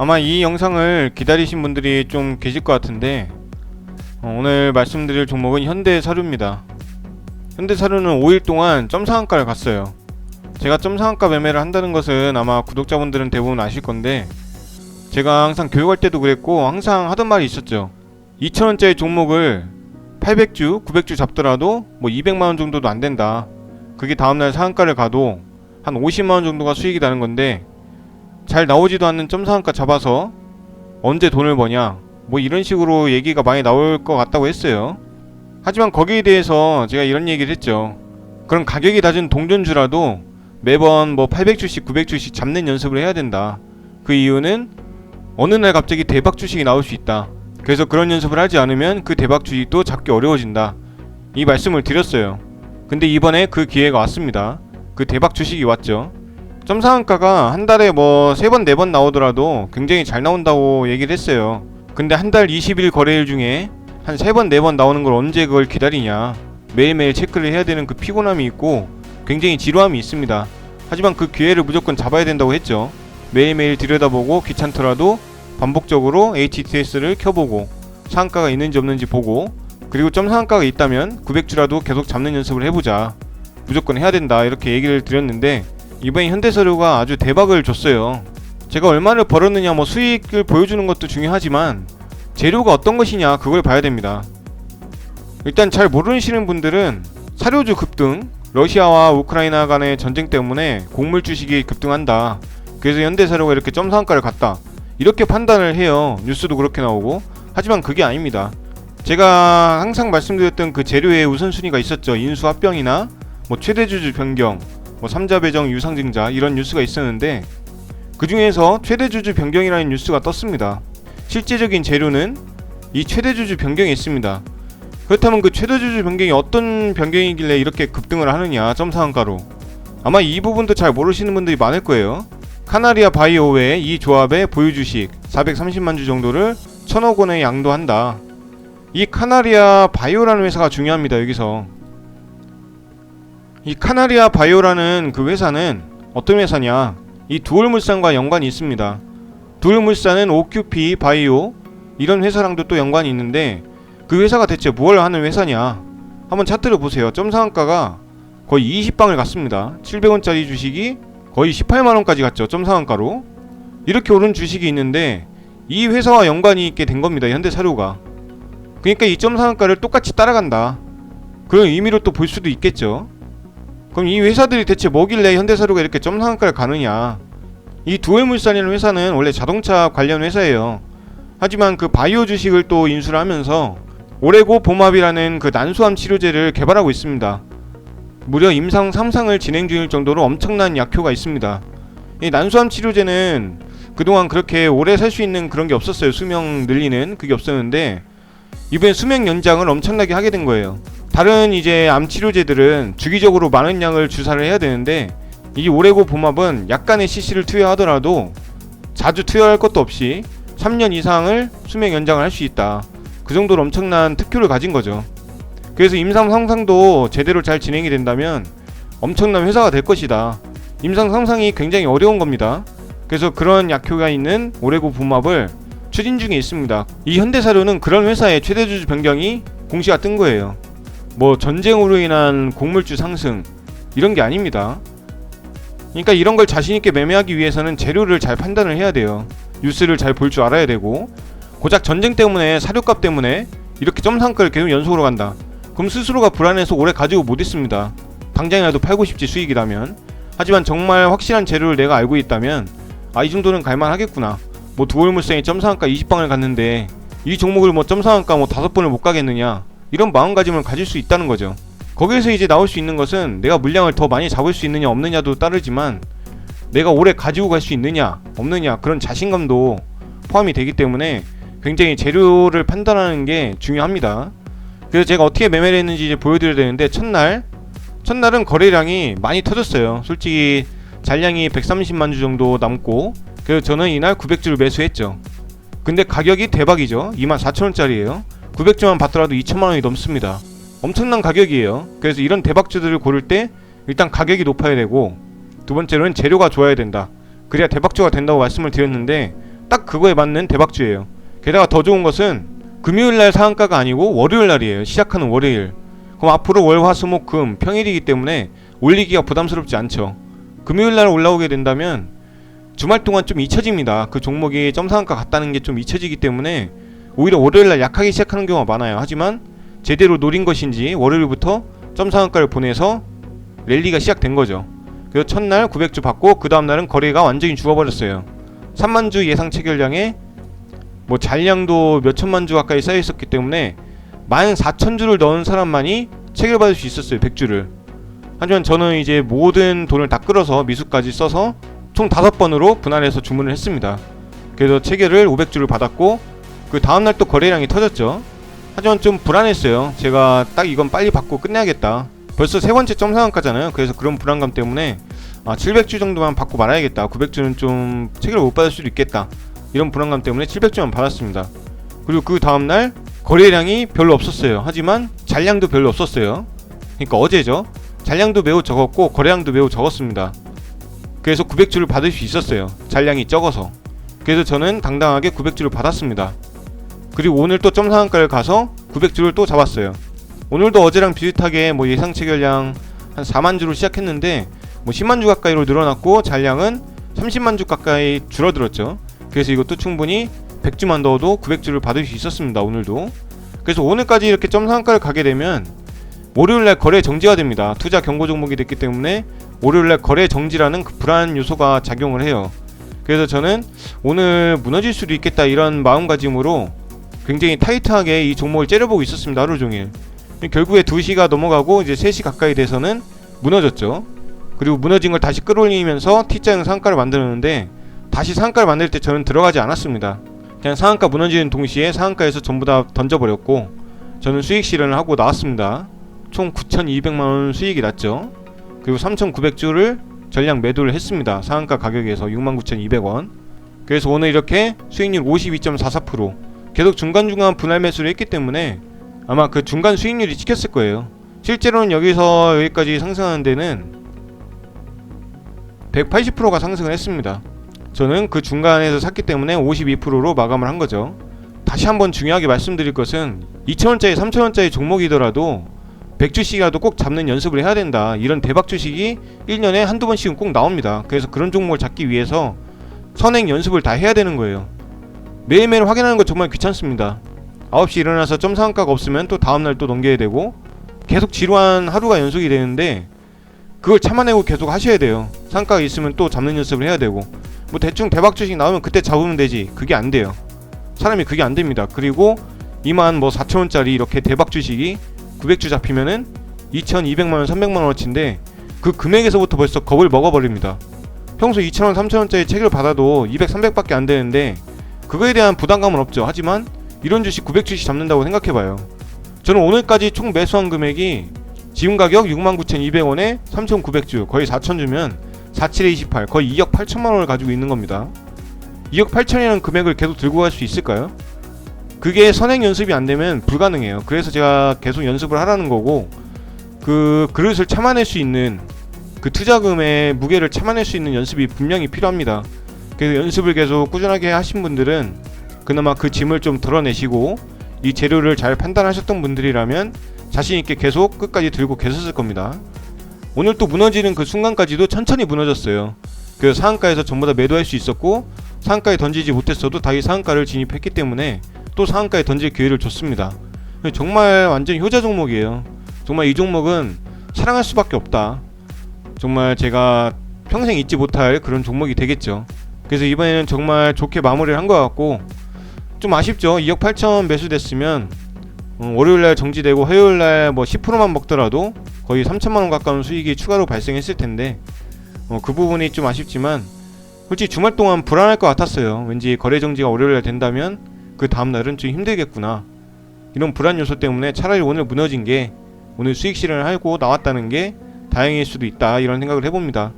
아마 이 영상을 기다리신 분들이 좀 계실 것 같은데 어, 오늘 말씀드릴 종목은 현대 사료입니다. 현대 사료는 5일 동안 점상한가를 갔어요. 제가 점상한가 매매를 한다는 것은 아마 구독자분들은 대부분 아실 건데 제가 항상 교육할 때도 그랬고 항상 하던 말이 있었죠. 2,000원짜리 종목을 800주, 900주 잡더라도 뭐 200만원 정도도 안 된다. 그게 다음날 상한가를 가도 한 50만원 정도가 수익이 나는 건데 잘 나오지도 않는 점상한가 잡아서 언제 돈을 버냐 뭐 이런 식으로 얘기가 많이 나올 것 같다고 했어요. 하지만 거기에 대해서 제가 이런 얘기를 했죠. 그럼 가격이 낮은 동전주라도 매번 뭐 800주씩 900주씩 잡는 연습을 해야 된다. 그 이유는 어느 날 갑자기 대박 주식이 나올 수 있다. 그래서 그런 연습을 하지 않으면 그 대박 주식도 잡기 어려워진다. 이 말씀을 드렸어요. 근데 이번에 그 기회가 왔습니다. 그 대박 주식이 왔죠. 점상한가가 한 달에 뭐 세 번 네 번 나오더라도 굉장히 잘 나온다고 얘기를 했어요. 근데 한 달 20일 거래일 중에 한 세 번 네 번 나오는 걸 언제 그걸 기다리냐. 매일매일 체크를 해야 되는 그 피곤함이 있고 굉장히 지루함이 있습니다. 하지만 그 기회를 무조건 잡아야 된다고 했죠. 매일매일 들여다보고 귀찮더라도 반복적으로 HTS를 켜보고 상한가가 있는지 없는지 보고 그리고 점 상한가가 있다면 900주라도 계속 잡는 연습을 해보자. 무조건 해야 된다 이렇게 얘기를 드렸는데 이번에 현대사료가 아주 대박을 줬어요. 제가 얼마를 벌었느냐 뭐 수익을 보여주는 것도 중요하지만 재료가 어떤 것이냐 그걸 봐야 됩니다. 일단 잘 모르시는 분들은 사료주 급등, 러시아와 우크라이나 간의 전쟁 때문에 곡물 주식이 급등한다. 그래서 현대사료가 이렇게 점상한가를 갔다. 이렇게 판단을 해요. 뉴스도 그렇게 나오고. 하지만 그게 아닙니다. 제가 항상 말씀드렸던 그 재료의 우선순위가 있었죠. 인수합병이나 뭐 최대주주 변경, 뭐 삼자 배정 유상증자 이런 뉴스가 있었는데 그 중에서 최대주주 변경이라는 뉴스가 떴습니다. 실제적인 재료는 이 최대주주 변경이 있습니다. 그렇다면 그 최대주주 변경이 어떤 변경이길래 이렇게 급등을 하느냐 점상한가로 아마 이 부분도 잘 모르시는 분들이 많을 거예요. 카나리아 바이오 외에 이 조합의 보유 주식 430만 주 정도를 천억 원에 양도한다. 이 카나리아 바이오라는 회사가 중요합니다. 여기서 이 카나리아 바이오라는 그 회사는 어떤 회사냐? 이 두얼물산과 연관이 있습니다. 두얼물산은 OQP 바이오 이런 회사랑도 또 연관이 있는데 그 회사가 대체 뭘 하는 회사냐? 한번 차트를 보세요. 점상한가가 거의 20방을 갔습니다. 700원짜리 주식이 거의 18만 원까지 갔죠. 점상한가로. 이렇게 오른 주식이 있는데 이 회사와 연관이 있게 된 겁니다. 현대 사료가. 그러니까 이 점상한가를 똑같이 따라간다. 그런 의미로 또 볼 수도 있겠죠. 그럼 이 회사들이 대체 뭐길래 현대사료가 이렇게 점상한가를 가느냐? 이 두얼물산이라는 회사는 원래 자동차 관련 회사예요. 하지만 그 바이오 주식을 또 인수를 하면서 오레고 보맙이라는 그 난소암 치료제를 개발하고 있습니다. 무려 임상 3상을 진행 중일 정도로 엄청난 약효가 있습니다. 이 난소암 치료제는 그동안 그렇게 오래 살 수 있는 그런 게 없었어요. 수명 늘리는 그게 없었는데 이번에 수명 연장을 엄청나게 하게 된 거예요. 다른 이제 암 치료제들은 주기적으로 많은 양을 주사를 해야 되는데 이 오레고 보맙은 약간의 CC를 투여하더라도 자주 투여할 것도 없이 3년 이상을 수명 연장을 할 수 있다. 그 정도로 엄청난 특효를 가진 거죠. 그래서 임상 상상도 제대로 잘 진행이 된다면 엄청난 회사가 될 것이다. 임상 상상이 굉장히 어려운 겁니다. 그래서 그런 약효가 있는 오레고 보맙을 추진 중에 있습니다. 이 현대사료는 그런 회사의 최대 주주 변경이 공시가 뜬 거예요. 뭐 전쟁으로 인한 곡물주 상승 이런 게 아닙니다. 그러니까 이런 걸 자신 있게 매매하기 위해서는 재료를 잘 판단을 해야 돼요. 뉴스를 잘 볼 줄 알아야 되고 고작 전쟁 때문에 사료값 때문에 이렇게 점상가를 계속 연속으로 간다. 그럼 스스로가 불안해서 오래 가지고 못 있습니다. 당장이라도 팔고 싶지 수익이라면. 하지만 정말 확실한 재료를 내가 알고 있다면 아 이 정도는 갈만하겠구나. 뭐 두월물생이 점상한가 20방을 갔는데 이 종목을 뭐 점상한가 뭐 다섯 번을 못 가겠느냐 이런 마음가짐을 가질 수 있다는 거죠. 거기에서 이제 나올 수 있는 것은 내가 물량을 더 많이 잡을 수 있느냐 없느냐도 따르지만 내가 오래 가지고 갈 수 있느냐 없느냐 그런 자신감도 포함이 되기 때문에 굉장히 재료를 판단하는 게 중요합니다. 그래서 제가 어떻게 매매를 했는지 이제 보여드려야 되는데 첫날 첫날은 거래량이 많이 터졌어요. 솔직히 잔량이 130만 주 정도 남고 그래서 저는 이날 900주를 매수했죠. 근데 가격이 대박이죠. 24,000원짜리예요. 900주만 받더라도 2천만 원이 넘습니다. 엄청난 가격이에요. 그래서 이런 대박주들을 고를 때 일단 가격이 높아야 되고 두 번째로는 재료가 좋아야 된다. 그래야 대박주가 된다고 말씀을 드렸는데 딱 그거에 맞는 대박주예요. 게다가 더 좋은 것은 금요일 날 상한가가 아니고 월요일 날이에요. 시작하는 월요일. 그럼 앞으로 월, 화, 수, 목, 금 평일이기 때문에 올리기가 부담스럽지 않죠. 금요일 날 올라오게 된다면 주말 동안 좀 잊혀집니다. 그 종목이 점상한가 같다는 게 좀 잊혀지기 때문에 오히려 월요일 날 약하게 시작하는 경우가 많아요. 하지만 제대로 노린 것인지 월요일부터 점상한가를 보내서 랠리가 시작된 거죠. 그래서 첫날 900주 받고 그 다음 날은 거래가 완전히 죽어버렸어요. 3만 주 예상 체결량에 뭐 잔량도 몇 천만 주 가까이 쌓여 있었기 때문에 14,000주를 넣은 사람만이 체결받을 수 있었어요. 100주를. 하지만 저는 이제 모든 돈을 다 끌어서 미수까지 써서 총 5번으로 분할해서 주문을 했습니다. 그래서 체결을 500주를 받았고 그 다음날 또 거래량이 터졌죠. 하지만 좀 불안했어요. 제가 딱 이건 빨리 받고 끝내야겠다. 벌써 세 번째 점 상한가잖아요. 그래서 그런 불안감 때문에 아 700주 정도만 받고 말아야겠다. 900주는 좀 체결을 못 받을 수도 있겠다. 이런 불안감 때문에 700주만 받았습니다. 그리고 그 다음날 거래량이 별로 없었어요. 하지만 잔량도 별로 없었어요. 그러니까 어제죠. 잔량도 매우 적었고 거래량도 매우 적었습니다. 그래서 900주를 받을 수 있었어요. 잔량이 적어서. 그래서 저는 당당하게 900주를 받았습니다. 그리고 오늘 또 점상한가를 가서 900주를 또 잡았어요. 오늘도 어제랑 비슷하게 뭐 예상 체결량 한 4만 주로 시작했는데 뭐 10만 주 가까이로 늘어났고 잔량은 30만 주 가까이 줄어들었죠. 그래서 이것도 충분히 100주만 넣어도 900주를 받을 수 있었습니다. 오늘도. 그래서 오늘까지 이렇게 점상한가를 가게 되면 월요일날 거래 정지가 됩니다. 투자 경고 종목이 됐기 때문에 월요일날 거래 정지라는 그 불안 요소가 작용을 해요. 그래서 저는 오늘 무너질 수도 있겠다 이런 마음가짐으로 굉장히 타이트하게 이 종목을 째려보고 있었습니다. 하루 종일. 결국에 2시가 넘어가고 이제 3시 가까이 돼서는 무너졌죠. 그리고 무너진 걸 다시 끌어올리면서 T자형 상가를 만들었는데 다시 상가를 만들 때 저는 들어가지 않았습니다. 그냥 상한가 무너지는 동시에 상한가에서 전부 다 던져버렸고 저는 수익 실현을 하고 나왔습니다. 총 9,200만원 수익이 났죠. 그리고 3,900주를 전량 매도를 했습니다. 상한가 가격에서 69,200원. 그래서 오늘 이렇게 수익률 52.44% 계속 중간중간 분할 매수를 했기 때문에 아마 그 중간 수익률이 찍혔을 거예요. 실제로는 여기서 여기까지 상승하는 데는 180%가 상승을 했습니다. 저는 그 중간에서 샀기 때문에 52%로 마감을 한 거죠. 다시 한번 중요하게 말씀드릴 것은 2,000원짜리, 3,000원짜리 종목이더라도 100주씩이라도 꼭 잡는 연습을 해야 된다. 이런 대박 주식이 1년에 한두 번씩은 꼭 나옵니다. 그래서 그런 종목을 잡기 위해서 선행 연습을 다 해야 되는 거예요. 매일매일 확인하는 거 정말 귀찮습니다. 9시 일어나서 점 상한가가 없으면 또 다음날 또 넘겨야 되고 계속 지루한 하루가 연속이 되는데 그걸 참아내고 계속 하셔야 돼요. 상가가 있으면 또 잡는 연습을 해야 되고 뭐 대충 대박 주식 나오면 그때 잡으면 되지. 그게 안 돼요. 사람이 그게 안 됩니다. 그리고 이만 뭐 4천 원짜리 이렇게 대박 주식이 900주 잡히면은 2,200만 원, 300만 원어치인데 그 금액에서부터 벌써 겁을 먹어버립니다. 평소 2,000원, 3,000원짜리 책을 받아도 200, 300밖에 안 되는데 그거에 대한 부담감은 없죠. 하지만 이런 주식 900주식 잡는다고 생각해봐요. 저는 오늘까지 총 매수한 금액이 지금 가격 69,200원에 3,900주 거의 4,000주면 47에 28 거의 2억 8천만 원을 가지고 있는 겁니다. 2억 8천이라는 금액을 계속 들고 갈 수 있을까요? 그게 선행 연습이 안 되면 불가능해요. 그래서 제가 계속 연습을 하라는 거고 그 그릇을 참아낼 수 있는 그 투자금의 무게를 참아낼 수 있는 연습이 분명히 필요합니다. 그래서 연습을 계속 꾸준하게 하신 분들은 그나마 그 짐을 좀 덜어내시고 이 재료를 잘 판단하셨던 분들이라면 자신 있게 계속 끝까지 들고 계셨을 겁니다. 오늘 또 무너지는 그 순간까지도 천천히 무너졌어요. 그래서 상한가에서 전부 다 매도할 수 있었고 상한가에 던지지 못했어도 다시 상한가를 진입했기 때문에 또 상한가에 던질 기회를 줬습니다. 정말 완전 효자 종목이에요. 정말 이 종목은 사랑할 수밖에 없다. 정말 제가 평생 잊지 못할 그런 종목이 되겠죠. 그래서 이번에는 정말 좋게 마무리를 한 것 같고 좀 아쉽죠. 2억 8천 매수됐으면 어, 월요일날 정지되고 화요일날 뭐 10%만 먹더라도 거의 3천만 원 가까운 수익이 추가로 발생했을 텐데 어, 그 부분이 좀 아쉽지만 솔직히 주말 동안 불안할 것 같았어요. 왠지 거래 정지가 월요일날 된다면 그 다음 날은 좀 힘들겠구나. 이런 불안 요소 때문에 차라리 오늘 무너진 게 오늘 수익 실현을 하고 나왔다는 게 다행일 수도 있다 이런 생각을 해봅니다.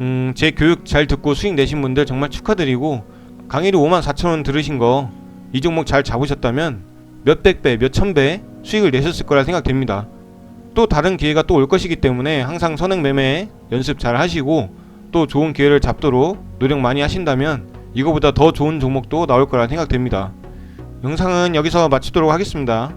음, 제 교육 잘 듣고 수익 내신 분들 정말 축하드리고 강의로 5만 4천 원 들으신 거 이 종목 잘 잡으셨다면 몇백 배, 몇천 배 수익을 내셨을 거라 생각됩니다. 또 다른 기회가 또 올 것이기 때문에 항상 선행 매매 연습 잘 하시고 또 좋은 기회를 잡도록 노력 많이 하신다면 이거보다 더 좋은 종목도 나올 거라 생각됩니다. 영상은 여기서 마치도록 하겠습니다.